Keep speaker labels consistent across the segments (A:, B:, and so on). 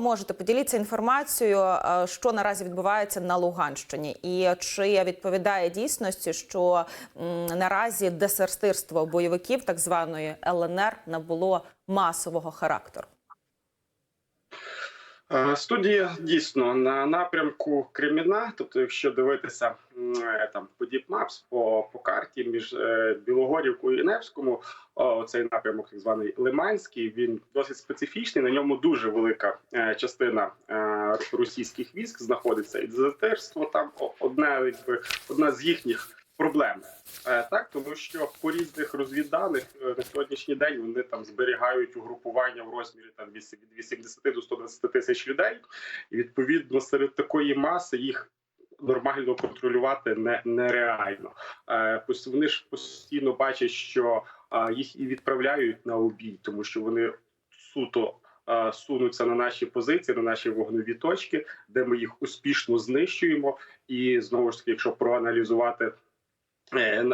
A: Можете поділитися інформацією, е, що наразі відбувається на Луганщині, і чи відповідає дійсності, що наразі десертирство бойовиків так званої ЛНР набуло масового характеру?
B: Е, Студія дійсно на напрямку Креміна. Тобто, якщо дивитися е, там по Діпмапс, по, по карті між е, Білогорівкою і Невському, цей напрямок, так званий Лиманський, він досить специфічний. На ньому дуже велика частина російських військ знаходиться, і дезертирство там одне, якби одна з їхніх проблем. Е, Так, тому що по різних розвідданих е, на сьогоднішній день вони там зберігають угрупування в розмірі там від 80 до 120 тисяч людей, і відповідно серед такої маси їх. Нормально контролювати не нереально. Е, вони ж постійно бачать, що е, їх і відправляють на обій, тому що вони суто е, сунуться на наші позиції, на наші вогневі точки, де ми їх успішно знищуємо. І знову ж таки, якщо проаналізувати на-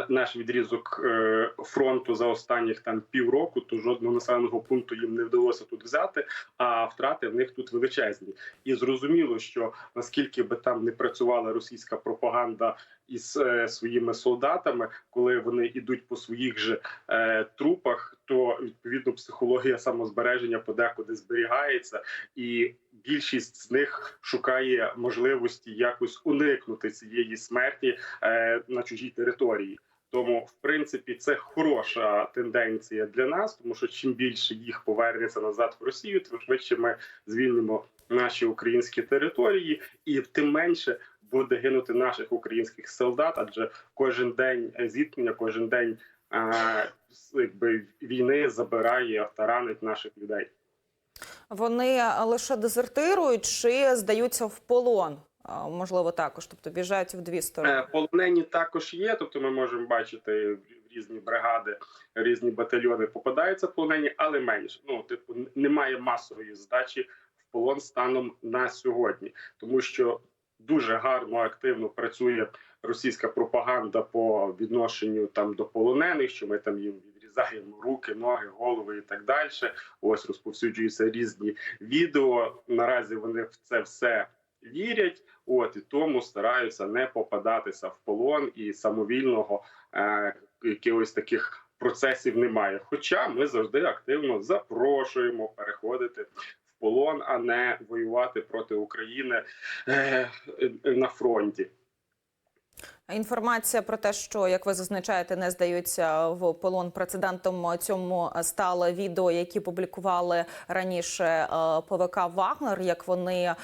B: наш відрізок е, фронту за останніх там півроку, то жодного населеного пункту їм не вдалося тут взяти, а втрати в них тут величезні. І зрозуміло, що наскільки би там не працювала російська пропаганда із е, своїми солдатами, коли вони йдуть по своїх же е, трупах, то відповідно психологія самозбереження подекуди зберігається, і більшість з них шукає можливості якось уникнути цієї смерті е, на чужій території. Тому, в принципі, це хороша тенденція для нас, тому що чим більше їх повернеться назад в Росію, тим швидше ми звільнимо наші українські території, і тим менше буде гинути наших українських солдат, адже кожен день зіткнення, кожен день е, якби війни забирає та ранить наших людей.
A: Вони лише дезертирують чи здаються в полон? Можливо, також, тобто біжать в дві сторони.
B: Е, Полонені також є, тобто ми можемо бачити в різні бригади, різні батальйони попадаються полонені, але менше. Ну, типу, немає масової здачі в полон станом на сьогодні, тому що дуже гарно активно працює російська пропаганда по відношенню там до полонених, що ми там їм відрізаємо руки, ноги, голови і так далі. Ось розповсюджуються різні відео. Наразі вони в це все вірять. От і тому стараються не попадатися в полон і самовільного е, якихось таких процесів немає. Хоча ми завжди активно запрошуємо переходити полон, а не воювати проти України е, на фронті.
A: Інформація про те, що як ви зазначаєте, не здаються в полон прецедентом цьому стало відео, які публікували раніше е, ПВК Вагнер, як вони е,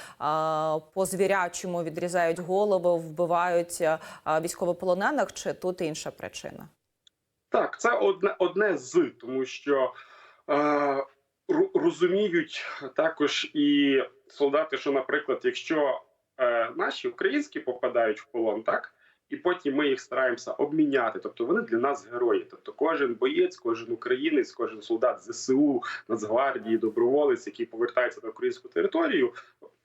A: по звірячому відрізають голови, вбивають військовополонених. Чи тут інша причина?
B: Так, це одне одне з, тому що е, розуміють також і солдати, що, наприклад, якщо е, наші українські попадають в полон, так і потім ми їх стараємося обміняти. Тобто вони для нас герої. Тобто, кожен боєць, кожен українець, кожен солдат ЗСУ, Нацгвардії, доброволець, який повертається на українську територію,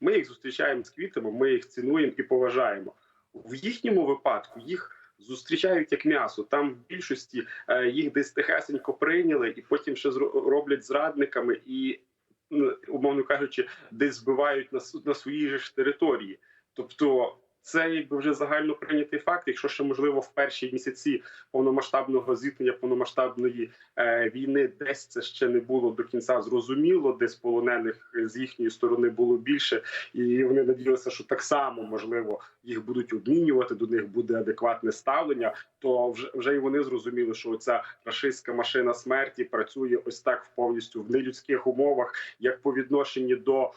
B: ми їх зустрічаємо з квітами, ми їх цінуємо і поважаємо. В їхньому випадку їх зустрічають як м'ясо. Там в більшості е, їх десь тихесенько прийняли, і потім ще роблять зрадниками і, ну, умовно кажучи, десь збивають на, на своїй же ж території. Тобто. Це якби вже загально прийнятий факт. Якщо ще можливо в перші місяці повномасштабного зіткнення, повномасштабної е, війни, десь це ще не було до кінця зрозуміло, десь полонених з їхньої сторони було більше, і вони надіялися, що так само можливо їх будуть обмінювати, до них буде адекватне ставлення. То вже вже і вони зрозуміли, що ця рашистська машина смерті працює ось так повністю в нелюдських умовах, як по відношенню до е,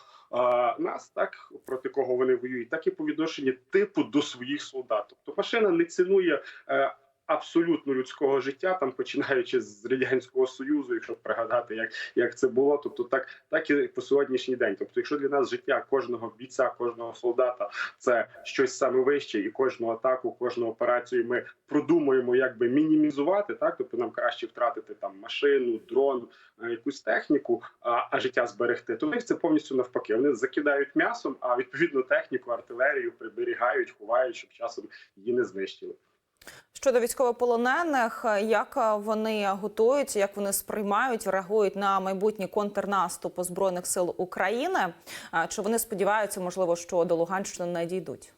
B: нас, так проти кого вони воюють, так і по відношенню типу до своїх солдат. Тобто машина не цінує. Абсолютно людського життя, там починаючи з радянського союзу, якщо пригадати, як як це було, тобто так, так і по сьогоднішній день. Тобто, якщо для нас життя кожного бійця, кожного солдата це щось саме вище, і кожну атаку, кожну операцію ми продумуємо, як би мінімізувати, так тобто нам краще втратити там машину, дрон, е, якусь техніку, а, а життя зберегти. То них це повністю навпаки. Вони закидають м'ясом, а відповідно техніку, артилерію приберігають, ховають, щоб часом її не знищили.
A: Щодо військовополонених, як вони готуються, як вони сприймають, реагують на майбутній контрнаступ збройних сил України? Чи вони сподіваються, можливо, що до Луганщини не дійдуть?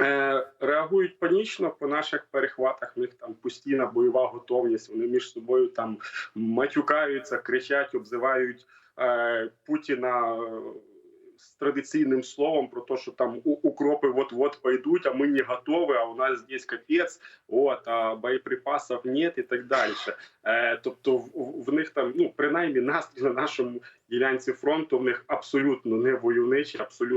B: Е, реагують панічно по наших перехватах. В них там постійна бойова готовність. Вони між собою там матюкаються, кричать, обзивають е, Путіна. З традиційним словом про те, що там укропи вот-вот пойдуть, а ми не готові, а у нас здесь капець, от, а боєприпасів нет і так далі. Е, тобто в- в них там, ну принаймні настрій на нашому ділянці фронту в них абсолютно не войовничий, абсолютно.